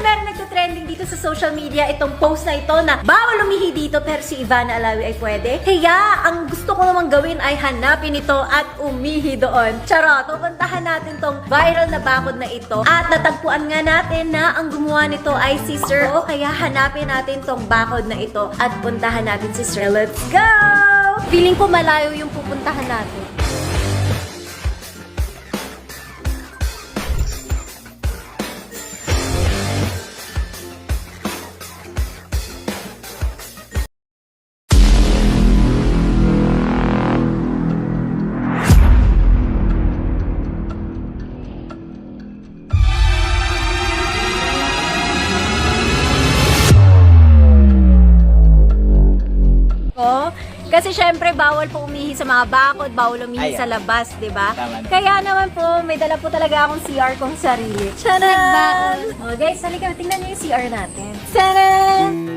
meron nagtitrending dito sa social media itong post na ito na bawal umihi dito pero si Ivana Alawi ay pwede. Kaya, ang gusto ko namang gawin ay hanapin ito at umihi doon. Charot, pupuntahan natin tong viral na bakod na ito. At natagpuan nga natin na ang gumawa nito ay si Sir O. Kaya hanapin natin tong bakod na ito at puntahan natin si Sir. Let's go! Feeling ko malayo yung pupuntahan natin. Ko. Kasi syempre, bawal po umihi sa mga bakod, bawal umihi Ayan. sa labas, di ba? Tama. Kaya naman po, may dala po talaga akong CR kong sarili. Charan! Oh, guys, halika, tingnan niyo yung CR natin. Charan!